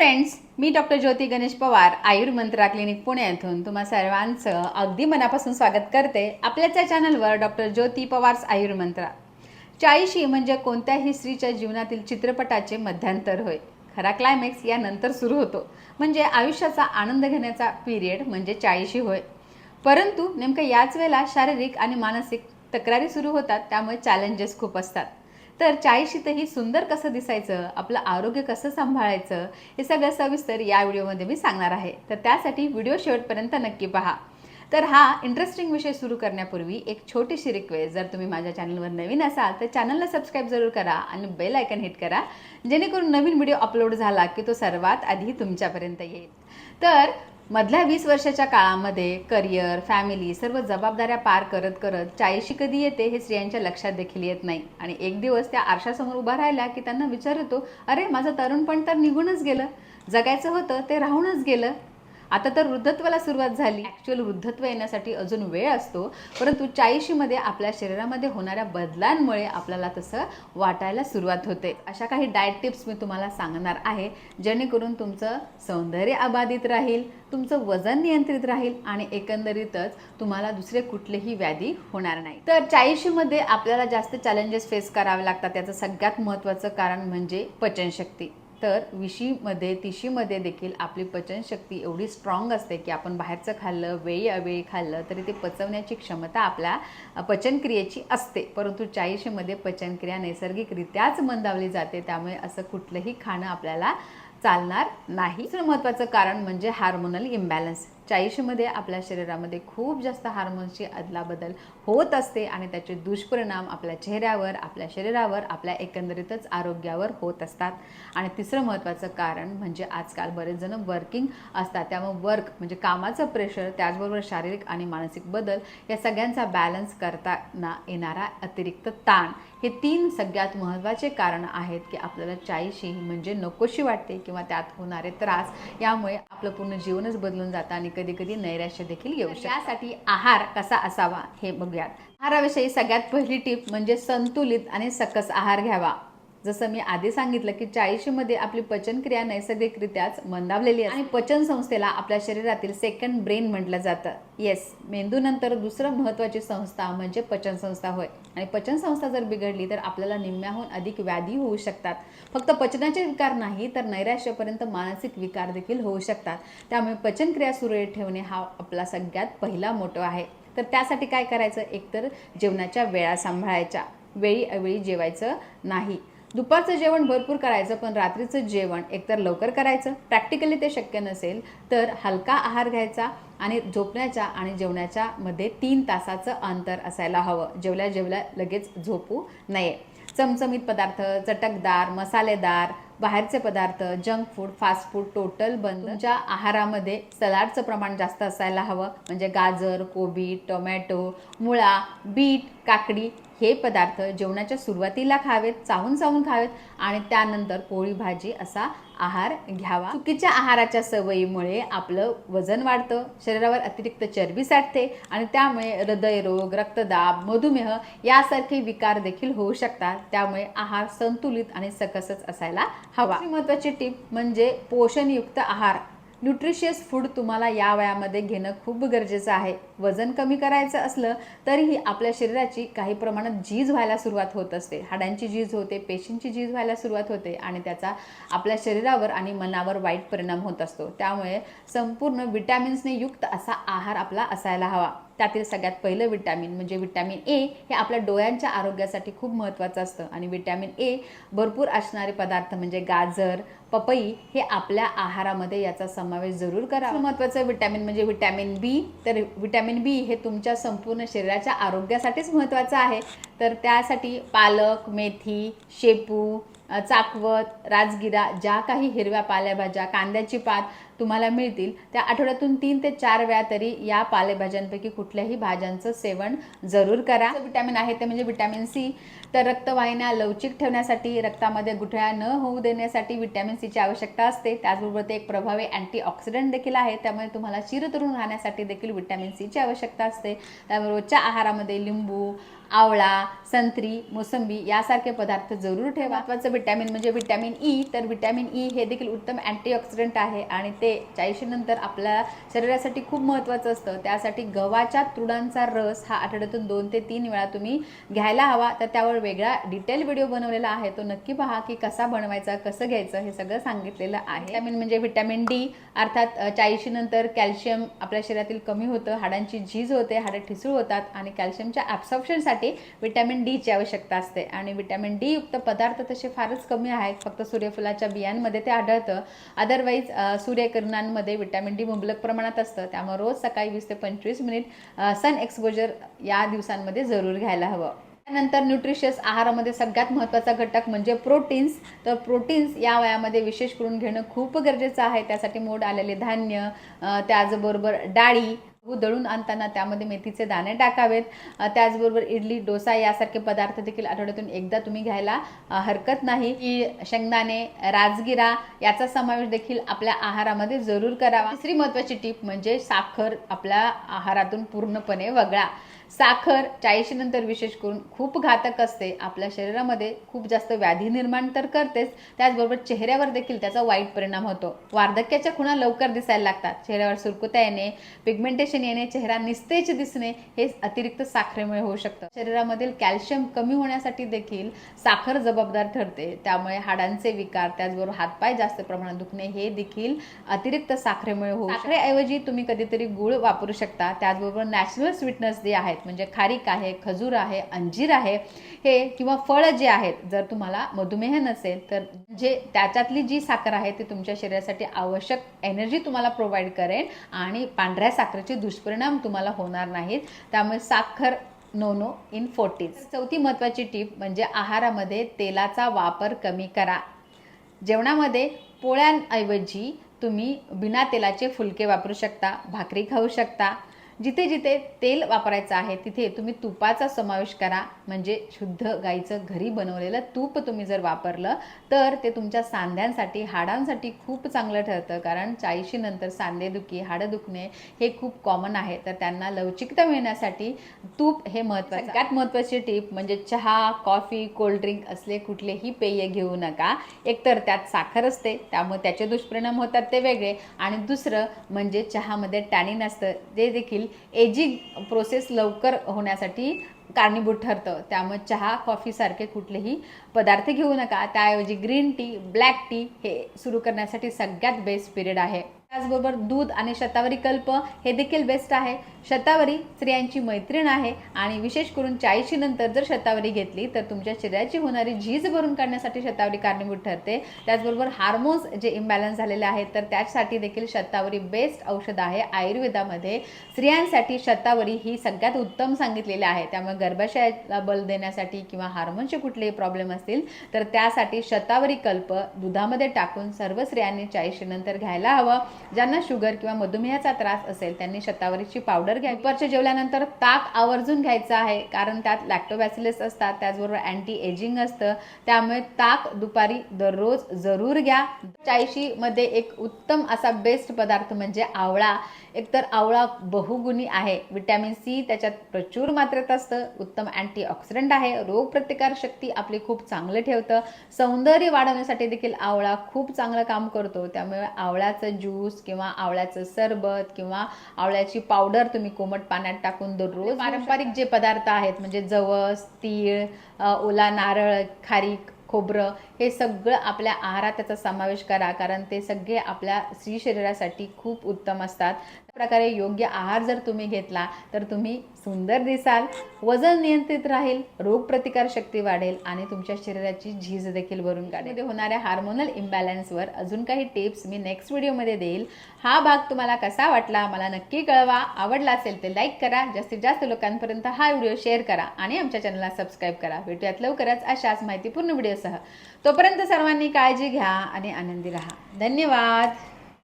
Friends मी doctor Jyoti Ganesh Pawar Ayurmantra clinic पुण्यातून तुम्हा सर्वांचं अगदी मनापासून स्वागत करते आपल्याच या चॅनलवर डॉक्टर ज्योती पवार्स आयुर्मंत्रा. चाळीशी म्हणजे कोणत्याही स्त्रीच्या जीवनातील चित्रपटाचे मध्यांतर होय. खरा क्लायमॅक्स यानंतर सुरू होतो. म्हणजे आयुष्याचा आनंद घेण्याचा पिरियड म्हणजे चाळीशी होय. परंतु नेमकं याच वेळेला शारीरिक आणि मानसिक तक्रारी सुरू होतात त्यामुळे चॅलेंजेस खूप असतात. तर चाळीशीतही सुंदर कसं दिसायचं आपलं आरोग्य कसं सांभाळायचं हे सगळं सविस्तर या व्हिडिओमध्ये मी सांगणार आहे. तर त्यासाठी व्हिडिओ शेवटपर्यंत नक्की पहा. तर हा इंटरेस्टिंग विषय सुरू करण्यापूर्वी एक छोटीशी रिक्वेस्ट जर तुम्ही माझ्या चॅनलवर नवीन असाल तर चॅनलला सबस्क्राईब जरूर करा आणि बेल आयकन हिट करा जेणेकरून नवीन व्हिडिओ अपलोड झाला की तो सर्वात आधी तुमच्यापर्यंत येईल. तर मधल्या वीस वर्षाच्या काळामध्ये करिअर फॅमिली सर्व जबाबदाऱ्या पार करत करत चाळीशी कधी येते हे स्त्रियांच्या लक्षात देखील येत नाही. आणि एक दिवस त्या आरशासमोर उभा राहिल्या की त्यांना विचार येतो अरे माझं तरुणपण तर निघूनच गेलं. जगायचं होतं ते राहूनच गेलं. आता तर वृद्धत्वाला सुरुवात झाली. ॲक्च्युअल वृद्धत्व येण्यासाठी अजून वेळ असतो. परंतु चाळीशीमध्ये आपल्या शरीरामध्ये होणाऱ्या बदलांमुळे आपल्याला तसं वाटायला सुरुवात होते. अशा काही डाएट टिप्स मी तुम्हाला सांगणार आहे जेणेकरून तुमचं सौंदर्य अबाधित राहील तुमचं वजन नियंत्रित राहील आणि एकंदरीतच तुम्हाला दुसरे कुठलेही व्याधी होणार नाही. तर चाळीशीमध्ये आपल्याला जास्त चॅलेंजेस फेस करावे लागतात. त्याचं सगळ्यात महत्त्वाचं कारण म्हणजे पचनशक्ती. तर विशीमध्ये तिशीमध्ये देखील आपली पचनशक्ती एवढी स्ट्रॉंग असते की आपण बाहेरचं खाल्लं वेळी अवेळी खाल्लं तरी ते पचवण्याची क्षमता आपल्या पचनक्रियेची असते. परंतु चाळीशीमध्ये पचनक्रिया नैसर्गिकरित्याच मंदावली जाते त्यामुळे असं कुठलंही खाणं आपल्याला चालणार नाही. दुसरं महत्त्वाचं कारण म्हणजे हार्मोनल इम्बॅलन्स चाळीशीमध्ये आपल्या शरीरामध्ये खूप जास्त हार्मोन्सची अदलाबदल होत असते आणि त्याचे दुष्परिणाम आपल्या चेहऱ्यावर आपल्या शरीरावर आपल्या एकंदरीतच आरोग्यावर होत असतात. आणि तिसरं महत्त्वाचं कारण म्हणजे आजकाल बरेच जण वर्किंग असतात. त्यामुळे वर्क म्हणजे कामाचं प्रेशर त्याचबरोबर शारीरिक आणि मानसिक बदल या सगळ्यांचा बॅलन्स करताना येणारा अतिरिक्त ताण हे तीन सगळ्यात महत्त्वाचे कारण आहेत की आपल्याला चाळीशी म्हणजे नकोशी वाटते किंवा त्यात होणारे त्रास यामुळे आपलं पूर्ण जीवनच बदलून जातं आणि कधी कधी नैराश्य देखील येऊ शकतं यासाठी आहार कसा असावा हे बघूयात. आहाराविषयी सगळ्यात पहिली टीप म्हणजे संतुलित आणि सकस आहार घ्यावा. जसं मी आधी सांगितलं की चाळीशीमध्ये आपली पचनक्रिया नैसर्गिकरित्याच मंदावलेली आहे आणि पचन संस्थेला आपल्या शरीरातील सेकंड ब्रेन म्हटलं जातं. येस मेंदूनंतर दुसरं महत्त्वाची संस्था म्हणजे पचन संस्था होय. आणि पचन संस्था जर बिघडली तर आपल्याला निम्म्याहून अधिक व्याधी होऊ शकतात. फक्त पचनाचे विकार नाही तर नैराश्यपर्यंत मानसिक विकार देखील होऊ शकतात. त्यामुळे पचनक्रिया सुरळीत ठेवणे हा आपला सगळ्यात पहिला मोठो आहे. तर त्यासाठी काय करायचं? एकतर जेवणाच्या वेळा सांभाळायच्या. वेळी अवेळी जेवायचं नाही. दुपारचं जेवण भरपूर करायचं पण रात्रीचं जेवण एकतर लवकर करायचं. प्रॅक्टिकली ते शक्य नसेल तर हलका आहार घ्यायचा आणि झोपण्याच्या आणि जेवणाच्या मध्ये तीन तासाचं अंतर असायला हवं. जेवल्या जेवल्या लगेच झोपू नये. चमचमीत पदार्थ चटकदार मसालेदार बाहेरचे पदार्थ junk food fast food total बंद. तुमच्या आहारामध्ये सलाडचं प्रमाण जास्त असायला हवं. म्हणजे गाजर कोबी टोमॅटो मुळा बीट काकडी हे पदार्थ जेवणाच्या सुरुवातीला खावेत चावून चावून खावेत आणि त्यानंतर पोळी भाजी असा आहार घ्यावा. चुकीच्या आहाराच्या सवयीमुळे आपलं वजन वाढतं शरीरावर अतिरिक्त चरबी साठते आणि त्यामुळे हृदयरोग रक्तदाब मधुमेह यासारखे विकार देखील होऊ शकतात. त्यामुळे आहार संतुलित आणि सकसच असायला हवा. महत्त्वाची टीप म्हणजे पोषणयुक्त आहार. न्यूट्रिशियस फूड तुम्हाला या वयामध्ये घेणं खूप गरजेचं आहे. वजन कमी करायचं असलं तरीही आपल्या शरीराची काही प्रमाणात झीज व्हायला सुरुवात होत असते. हाडांची झीज होते पेशींची झीज व्हायला सुरुवात होते आणि त्याचा आपल्या शरीरावर आणि मनावर वाईट परिणाम होत असतो. त्यामुळे संपूर्ण विटॅमिन्सने युक्त असा आहार आपला असायला हवा. त्यातील सगळ्यात पहिलं विटॅमिन म्हणजे विटॅमिन ए हे आपल्या डोळ्यांच्या आरोग्यासाठी खूप महत्त्वाचं असतं आणि विटॅमिन ए भरपूर असणारे पदार्थ म्हणजे गाजर पपई हे आपल्या आहारामध्ये याचा समावेश जरूर करा महत्त्वाचं. विटॅमिन म्हणजे विटॅमिन बी. तर विटॅमिन बी हे तुमच्या संपूर्ण शरीराच्या आरोग्यासाठीच महत्त्वाचं आहे. तर त्यासाठी पालक मेथी शेपू चाकवत राजगिरा ज्या काही हिरव्या पालेभाज्या कांद्याची पात तुम्हाला मिळतील. त्या आठवड्यातून तीन ते चार वेळा तरी या पालेभाज्यांपैकी कुठल्याही भाज्यांचं सेवन जरूर करा. विटॅमिन आहे ते म्हणजे विटॅमिन सी तर रक्तवाहिन्या लवचिक ठेवण्यासाठी रक्तामध्ये गुठळ्या न होऊ देण्यासाठी विटॅमिन सीची आवश्यकता असते. त्याचबरोबर ते एक प्रभावी अँटीऑक्सिडंट देखील आहे. त्यामुळे तुम्हाला चिरतरुण राहण्यासाठी देखील विटॅमिन सीची आवश्यकता असते. त्यामुळे रोजच्या आहारामध्ये लिंबू आवळा संत्री मोसंबी यासारखे पदार्थ जरूर ठेवा. महत्वाचं विटॅमिन म्हणजे विटॅमिन ई e. तर विटॅमिन ई e हे देखील उत्तम अँटीऑक्सिडंट आहे आणि ते चाळीशी नंतर आपल्या शरीरासाठी खूप महत्त्वाचं असतं. त्यासाठी गव्हाच्या तुडांचा रस हा आठवड्यातून दोन ते तीन वेळा तुम्ही घ्यायला हवा. तर त्यावर वेगळा डिटेल व्हिडिओ बनवलेला आहे. तो नक्की पहा की कसा बनवायचा कसं घ्यायचं हे सगळं सांगितलेलं आहे. व्हिटॅमिन म्हणजे व्हिटॅमिन डी अर्थात चाळीशी नंतर कॅल्शियम आपल्या शरीरातील कमी होतं हाडांची झीज होते हाडं ठिसूळ होतात आणि कॅल्शियमच्या ॲब्सॉर्प्शनसाठी व्हिटॅमिन डीची आवश्यकता असते. आणि व्हिटॅमिन डी युक्त पदार्थ तसे फारच कमी आहेत. फक्त सूर्यफुलाच्या बियांमध्ये ते आढळतं. अदरवाईज सूर्यकिरणांमध्ये विटॅमिन डी मुबलक प्रमाणात असतं. त्यामुळे रोज सकाळी वीस ते पंचवीस मिनिट सन एक्सपोजर या दिवसांमध्ये जरूर घ्यायला हवं. त्यानंतर न्यूट्रिशियस आहारामध्ये सगळ्यात महत्त्वाचा घटक म्हणजे प्रोटीन्स तर प्रोटीन्स या वयामध्ये विशेष करून घेणं खूप गरजेचं आहे. त्यासाठी मोड आलेले धान्य त्याचबरोबर डाळी गहू दळून आणताना त्यामध्ये मेथीचे दाणे टाकावेत. त्याचबरोबर इडली डोसा यासारखे पदार्थ देखील आठवड्यातून एकदा तुम्ही घ्यायला हरकत नाही. की शेंगदाणे राजगिरा याचा समावेश देखील आपल्या आहारामध्ये जरूर करावा. तिसरी महत्त्वाची टीप म्हणजे साखर आपल्या आहारातून पूर्णपणे वगळा. साखर चाळीशी नंतर विशेष करून खूप घातक असते. आपल्या शरीरामध्ये खूप जास्त व्याधी निर्माण तर करतेच त्याचबरोबर चेहऱ्यावर देखील त्याचा वाईट परिणाम होतो. वार्धक्याच्या खुणा लवकर दिसायला लागतात. चेहऱ्यावर सुरकुत्या येणे पिगमेंटेशन येणे चेहरा निस्तेज दिसणे हे अतिरिक्त साखरेमुळे होऊ शकतं. शरीरामधील कॅल्शियम कमी होण्यासाठी देखील साखर जबाबदार ठरते. त्यामुळे हाडांचे विकार त्याचबरोबर हातपाय जास्त प्रमाणात दुखणे हे देखील अतिरिक्त साखरेमुळे होऊ साखरेऐवजी तुम्ही कधीतरी गुळ वापरू शकता. त्याचबरोबर नॅचरल स्वीटनेस जे आहेत म्हणजे खारीक आहे खजूर आहे अंजीर आहे हे किंवा फळं जे आहेत जर तुम्हाला मधुमेह नसेल तर जे त्याच्यातली जी साखर आहे ती तुमच्या शरीरासाठी आवश्यक एनर्जी तुम्हाला प्रोव्हाइड करेल आणि पांढऱ्या साखरेचे दुष्परिणाम तुम्हाला होणार नाहीत. त्यामुळे साखर नो नो इन फोर्टीज चौथी महत्त्वाची टीप म्हणजे आहारामध्ये तेलाचा वापर कमी करा. जेवणामध्ये पोळ्यांऐवजी तुम्ही बिना तेलाचे फुलके वापरू शकता भाकरी खाऊ शकता जिथे जिथे तेल वापरायचं आहे तिथे तुम्ही तुपाचा समावेश करा. म्हणजे शुद्ध गाईचं घरी बनवलेलं तूप तुम्ही जर वापरलं तर ते तुमच्या सांध्यांसाठी हाडांसाठी खूप चांगलं ठरतं. कारण चाळीशी नंतर सांधेदुखी हाडं दुखणे हे खूप कॉमन आहे. तर त्यांना लवचिकता मिळण्यासाठी तूप हे महत्त्वाचं सगळ्यात महत्त्वाची टीप म्हणजे चहा कॉफी कोल्ड्रिंक असले कुठलेही पेय घेऊ नका. एकतर त्यात साखर असते त्यामुळे त्याचे दुष्परिणाम होतात ते वेगळे. आणि दुसरं म्हणजे चहामध्ये टॅनिन असतं ते देखील एजिंग प्रोसेस लवकर होण्यासाठी कारणीभूत ठरतं. त्यामुळे चहा कॉफीसारखे कुठलेही पदार्थ घेऊ नका. त्याऐवजी ग्रीन टी ब्लॅक टी हे सुरू करण्यासाठी सगळ्यात बेस्ट पिरियड आहे. त्याचबरोबर दूध आणि शतावरी कल्प हे देखील बेस्ट आहे. शतावरी स्त्रियांची मैत्रीण आहे आणि विशेष करून चाळीशी नंतर जर शतावरी घेतली तर तुमच्या शरीराची होणारी झीज भरून काढण्यासाठी शतावरी कारणीभूत ठरते. त्याचबरोबर हार्मोन्स जे इम्बॅलन्स झालेले आहेत तर त्यासाठी देखील शतावरी बेस्ट औषध आहे आयुर्वेदामध्ये. स्त्रियांसाठी शतावरी ही सगळ्यात उत्तम सांगितलेली आहे. त्यामुळे गर्भाशयाला बल देण्यासाठी किंवा हार्मोनचे कुठलेही प्रॉब्लेम असतील तर त्यासाठी शतावरी कल्प दुधामध्ये टाकून सर्व स्त्रियांनी चाळीशी नंतर घ्यायला हवं. ज्यांना शुगर किंवा मधुमेहाचा त्रास असेल त्यांनी शतावरीची पावडर घ्या दुपारच्या जेवल्यानंतर ताक आवर्जून घ्यायचं आहे कारण त्यात लॅक्टोबॅसिलस असतात त्याचबरोबर अँटी एजिंग असतं. त्यामुळे ताक दुपारी दररोज जरूर घ्या. चायशीमध्ये एक उत्तम असा बेस्ट पदार्थ म्हणजे आवळा. एकतर आवळा बहुगुणी आहे. विटॅमिन सी त्याच्यात प्रचूर मात्रेत असतं. उत्तम अँटीऑक्सिडंट आहे. रोगप्रतिकार शक्ती आपली खूप चांगलं ठेवतं. सौंदर्य वाढवण्यासाठी देखील आवळा खूप चांगलं काम करतो. त्यामुळे आवळ्याचं ज्यूस किंवा आवळ्याचं सरबत किंवा आवळ्याची पावडर तुम्ही कोमट पाण्यात टाकून दररोज पारंपरिक जे पदार्थ आहेत म्हणजे जवस तीळ ओला नारळ खारीक खोबरं हे सगळं आपल्या आहारात त्याचा समावेश करा कारण ते सगळे आपल्या स्त्री शरीरासाठी खूप उत्तम असतात. प्रकारे योग्य आहार जर तुम्ही घेतला तर तुम्ही सुंदर दिसाल वजन नियंत्रित राहील रोगप्रतिकार शक्ती वाढेल आणि तुमच्या शरीराची झीज देखील भरून काढेल. मध्ये होणाऱ्या हार्मोनल इम्बॅलन्सवर अजून काही टिप्स मी नेक्स्ट व्हिडिओमध्ये देईल. हा भाग तुम्हाला कसा वाटला मला नक्की कळवा. आवडला असेल तर लाईक करा. जास्तीत जास्त लोकांपर्यंत हा व्हिडिओ शेअर करा आणि आमच्या चॅनलला सबस्क्राईब करा. भेटूयात लवकरच अशाच माहितीपूर्ण व्हिडिओसह तोपर्यंत सर्वांनी काळजी घ्या आणि आनंदी राहा. धन्यवाद.